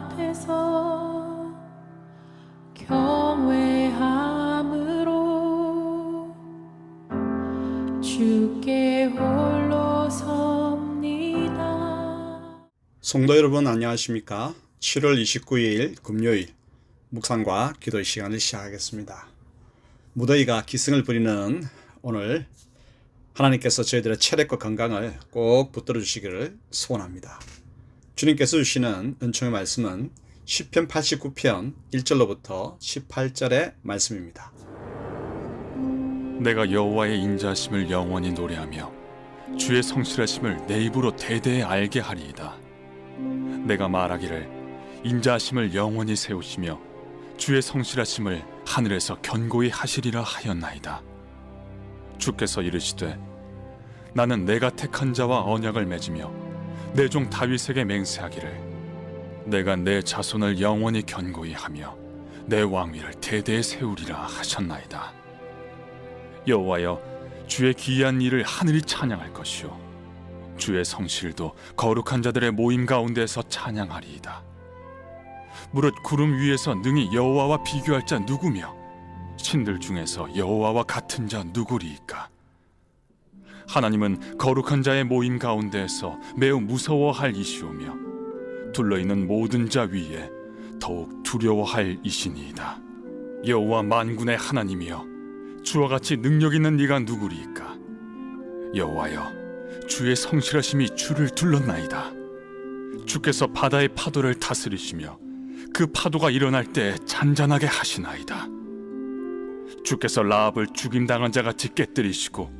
앞에서 경외함으로 주께 홀로 섭니다. 성도 여러분 안녕하십니까? 7월 29일 금요일 묵상과 기도의 시간을 시작하겠습니다. 무더위가 기승을 부리는 오늘 하나님께서 저희들의 체력과 건강을 꼭 붙들어 주시기를 소원합니다. 주님께서 주시는 은총의 말씀은 시편 89편 1절로부터 18절의 말씀입니다. 내가 여호와의 인자심을 영원히 노래하며 주의 성실하심을 내 입으로 대대에 알게 하리이다. 내가 말하기를 인자심을 영원히 세우시며 주의 성실하심을 하늘에서 견고히 하시리라 하였나이다. 주께서 이르시되 나는 내가 택한 자와 언약을 맺으며 내 종 다윗에게 맹세하기를 내가 내 자손을 영원히 견고히 하며 내 왕위를 대대에 세우리라 하셨나이다. 여호와여 주의 기이한 일을 하늘이 찬양할 것이요 주의 성실도 거룩한 자들의 모임 가운데서 찬양하리이다. 무릇 구름 위에서 능히 여호와와 비교할 자 누구며 신들 중에서 여호와와 같은 자 누구리이까? 하나님은 거룩한 자의 모임 가운데에서 매우 무서워할 이시오며 둘러 있는 모든 자 위에 더욱 두려워할 이시니이다. 여호와 만군의 하나님이여 주와 같이 능력 있는 네가 누구리이까? 여호와여 주의 성실하심이 주를 둘렀나이다. 주께서 바다의 파도를 다스리시며 그 파도가 일어날 때 잔잔하게 하시나이다. 주께서 라합을 죽임 당한 자 같이 깨뜨리시고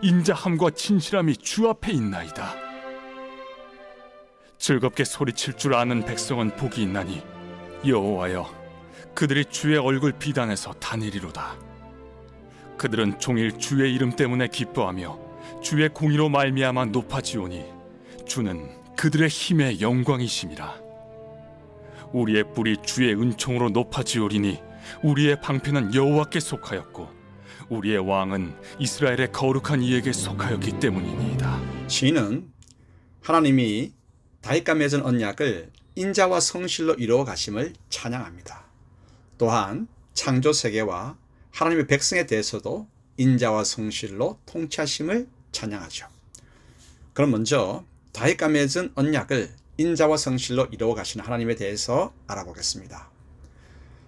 인자함과 진실함이 주 앞에 있나이다. 즐겁게 소리칠 줄 아는 백성은 복이 있나니 여호와여 그들이 주의 얼굴 비단에서 다니리로다. 그들은 종일 주의 이름 때문에 기뻐하며 주의 공의로 말미암아 높아지오니 주는 그들의 힘의 영광이심이라. 우리의 뿔이 주의 은총으로 높아지오리니 우리의 방패는 여호와께 속하였고 우리의 왕은 이스라엘의 거룩한 이에게 속하였기 때문이니이다. 시인은 하나님이 다윗과 맺은 언약을 인자와 성실로 이루어 가심을 찬양합니다. 또한 창조 세계와 하나님의 백성에 대해서도 인자와 성실로 통치하심을 찬양하죠. 그럼 먼저 다윗과 맺은 언약을 인자와 성실로 이루어 가시는 하나님에 대해서 알아보겠습니다.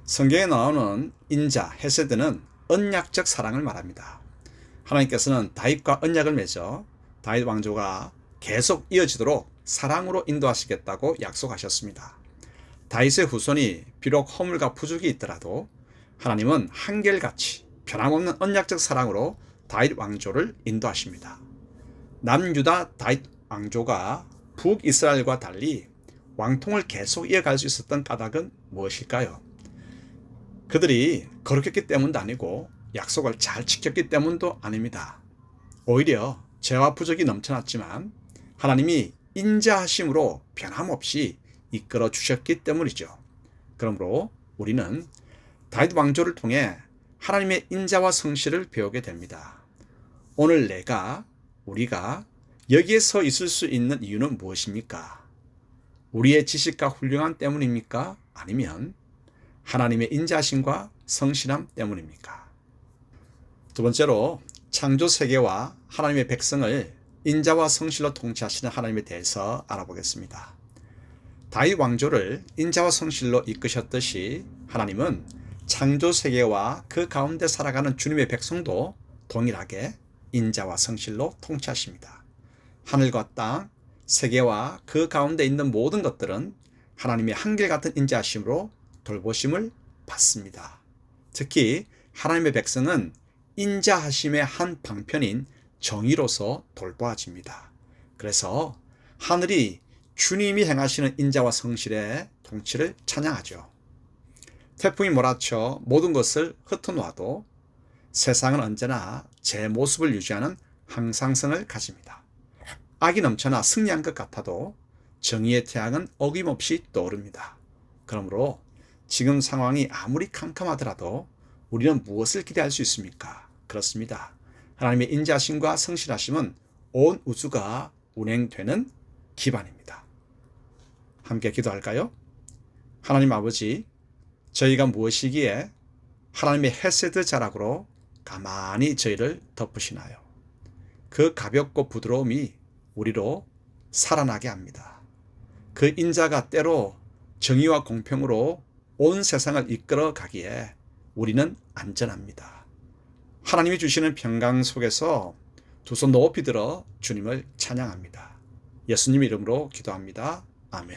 성경에 나오는 인자, 헤세드는 언약적 사랑을 말합니다. 하나님께서는 다윗과 언약을 맺어 다윗 왕조가 계속 이어지도록 사랑으로 인도하시겠다고 약속하셨습니다. 다윗의 후손이 비록 허물과 부족이 있더라도 하나님은 한결같이 변함없는 언약적 사랑으로 다윗 왕조를 인도하십니다. 남유다 다윗 왕조가 북이스라엘과 달리 왕통을 계속 이어갈 수 있었던 까닭은 무엇일까요? 그들이 거룩했기 때문도 아니고 약속을 잘 지켰기 때문도 아닙니다. 오히려 죄와 부족이 넘쳐났지만 하나님이 인자하심으로 변함없이 이끌어 주셨기 때문이죠. 그러므로 우리는 다윗 왕조를 통해 하나님의 인자와 성실을 배우게 됩니다. 오늘 내가 우리가 여기에 서 있을 수 있는 이유는 무엇입니까? 우리의 지식과 훌륭함 때문입니까? 아니면 하나님의 인자심과 성실함 때문입니까? 두 번째로 창조 세계와 하나님의 백성을 인자와 성실로 통치하시는 하나님에 대해서 알아보겠습니다. 다윗 왕조를 인자와 성실로 이끄셨듯이 하나님은 창조 세계와 그 가운데 살아가는 주님의 백성도 동일하게 인자와 성실로 통치하십니다. 하늘과 땅, 세계와 그 가운데 있는 모든 것들은 하나님의 한결같은 인자하심으로 돌보심을 받습니다. 특히 하나님의 백성은 인자하심의 한 방편인 정의로서 돌보아집니다. 그래서 하늘이 주님이 행하시는 인자와 성실에 통치를 찬양하죠. 태풍이 몰아쳐 모든 것을 흩어놓아도 세상은 언제나 제 모습을 유지하는 항상성을 가집니다. 악이 넘쳐나 승리한 것 같아도 정의의 태양은 어김없이 떠오릅니다. 그러므로 지금 상황이 아무리 캄캄하더라도 우리는 무엇을 기대할 수 있습니까? 그렇습니다. 하나님의 인자심과 성실하심은 온 우주가 운행되는 기반입니다. 함께 기도할까요? 하나님 아버지, 저희가 무엇이기에 하나님의 헤세드 자락으로 가만히 저희를 덮으시나요? 그 가볍고 부드러움이 우리로 살아나게 합니다. 그 인자가 때로 정의와 공평으로 온 세상을 이끌어 가기에 우리는 안전합니다. 하나님이 주시는 평강 속에서 두 손 높이 들어 주님을 찬양합니다. 예수님 이름으로 기도합니다. 아멘.